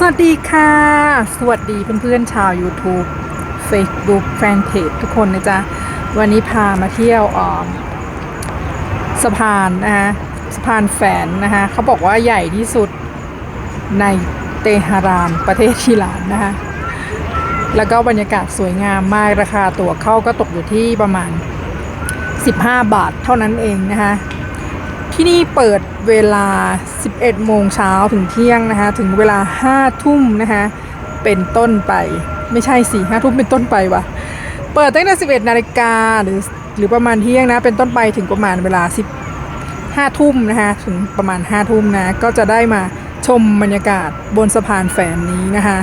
สวัสดีค่ะ สวัสดีเพื่อนๆชาว YouTube Facebook Fanpage ทุกคนนะจ๊ะ วันนี้พามาเที่ยวออมสะพานนะคะสะพานแฝนนะคะเขาบอกว่าใหญ่ที่สุดในเตหะรานประเทศอิหร่านนะคะแล้วก็บรรยากาศสวยงามมากราคาตั๋วเข้าก็ตกอยู่ที่ประมาณ 15 บาทเท่านั้นเองนะคะ ที่นี่เปิดเวลา 11 โมงเช้าถึงเที่ยงนะคะ ถึงเวลา 5 ทุ่มนะคะ เป็นต้นไป ไม่ใช่สี่ห้าทุ่มเป็นต้นไปวะเปิดตั้งแต่ 11 นาฬิกาหรือหรือประมาณเที่ยงนะ เป็นต้นไปถึงประมาณเวลา10 5ทุ่มนะคะ ถึงประมาณ 5 ทุ่มนะ ก็จะได้มาชมบรรยากาศบนสะพานแฝนนี้นะคะ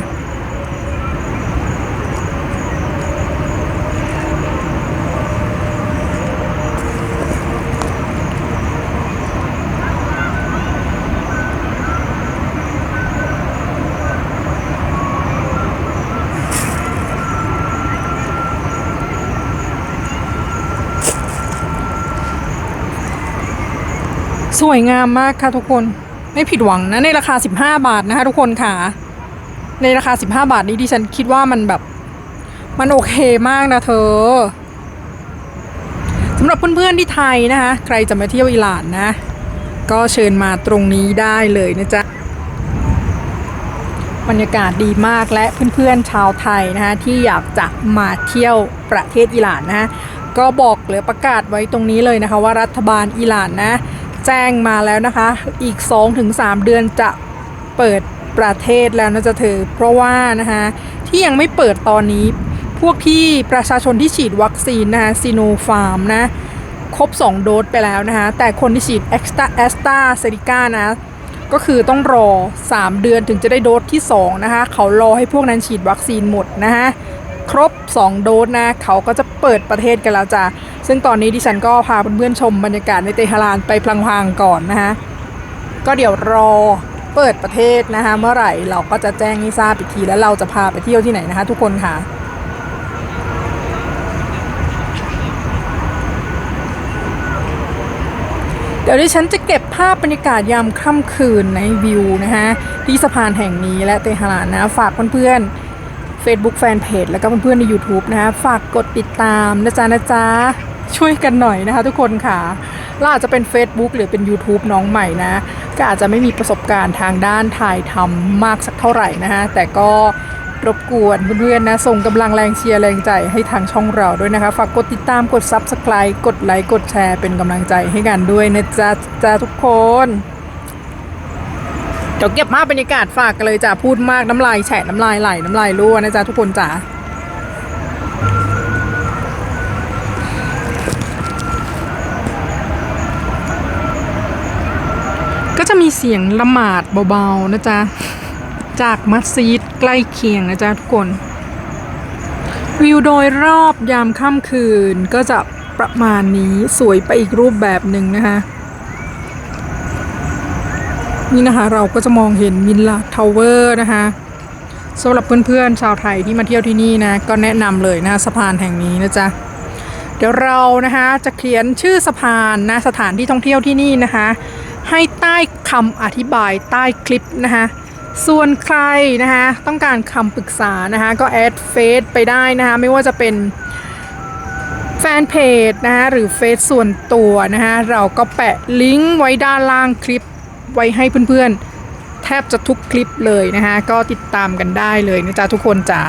สวยงามมากค่ะทุกคนไม่ผิดหวังนะในราคา 15 บาทนะคะ ทุกคนค่ะ ในราคา 15 บาทนี้ดิฉันคิดว่ามันแบบ มันโอเคมากนะเธอสำหรับเพื่อนๆที่ไทยนะคะ ใครจะมาเที่ยวอิหร่านนะ ก็เชิญมาตรงนี้ได้เลยนะจ๊ะบรรยากาศดีมากและเพื่อนๆชาวไทยนะคะที่อยากจะมาเที่ยวประเทศอิหร่านนะ ก็บอกหรือประกาศไว้ตรงนี้เลยนะคะ ว่ารัฐบาลอิหร่านนะ แจ้งมาแล้วนะคะ อีก 2-3 เดือนจะเปิดประเทศแล้วนะจะเธอ เพราะว่านะคะที่ยังไม่เปิดตอนนี้ พวกที่ประชาชนที่ฉีดวัคซีนนะคะซีโนฟาร์มนะ ครบ 2 โดสไปแล้วนะคะ แต่คนที่ฉีดแอสตาแอสตาเซริก้านะ ก็คือต้องรอ 3 เดือนถึงจะได้โดสที่ 2 นะคะ เขารอให้พวกนั้นฉีดวัคซีนหมดนะคะครบ 2 โดสนะ เขาก็จะเปิดประเทศกันแล้วจ้ะ ซึ่งตอนนี้ดิฉันก็พาเพื่อนๆชมบรรยากาศในเตหะรานไปพลางๆก่อนนะคะก็เดี๋ยวรอเปิดประเทศนะคะเมื่อไหร่เราก็จะแจ้งให้ทราบอีกทีแล้วเราจะพาไปเที่ยวที่ไหนนะคะทุกคนค่ะเดี๋ยวดิฉันจะเก็บภาพบรรยากาศยามค่ำคืนในวิวนะคะที่สะพานแห่งนี้และเตหะรานนะฝากเพื่อนๆ Facebook Fanpage แล้วก็เพื่อนๆใน YouTube นะคะฝากกดติดตามนะจ๊ะนะจ๊ะ ช่วยกันหน่อยนะคะ ทุกคนค่ะเราอาจจะเป็น Facebook หรือเป็น YouTube น้องใหม่นะ ก็อาจจะไม่มีประสบการณ์ทางด้านถ่ายทำมากสักเท่าไหร่นะคะแต่ก็รบกวนเพื่อนๆนะส่งกำลังแรงเชียร์แรงใจให้ทางช่องเราด้วยนะคะ ฝากกดติดตามกด Subscribe กดไลค์กดแชร์เป็นกำลังใจให้กันด้วยนะจ๊ะจ้าทุกคนเดี๋ยวเก็บภาพบรรยากาศฝากกันเลยจ้ะพูดมากน้ำลายแฉะน้ำลายไหลน้ำลายรั่วนะจ๊ะทุกคนจ้ะ ก็จะมีเสียงละหมาดเบาๆนะจ๊ะ จากมัสยิดใกล้เคียงนะจ๊ะทุกคน วิวโดยรอบยามค่ำคืนก็จะประมาณนี้สวยไปอีกรูปแบบหนึ่งนะคะ นี่นะคะเราก็จะมองเห็นมินลาทาวเวอร์นะคะสำหรับเพื่อนๆชาวไทยที่มาเที่ยวที่นี่นะ ก็แนะนำเลยนะสะพานแห่งนี้นะจ๊ะ ดี๋ยวเรานะคะจะเขียนชื่อสะพานนะสถานที่ท่องเที่ยวที่นี่นะคะให้ใต้คำอธิบายใต้คลิปนะคะส่วนใครนะคะต้องการคำปรึกษานะคะก็แอดเฟซไปได้นะคะไม่ว่าจะเป็นแฟนเพจนะคะหรือเฟซส่วนตัวนะคะเราก็แปะลิงก์ไว้ด้านล่างคลิปไว้ให้เพื่อนๆ แทบจะทุกคลิปเลยนะคะก็ติดตามกันได้เลยนะจ๊ะทุกคนจ้า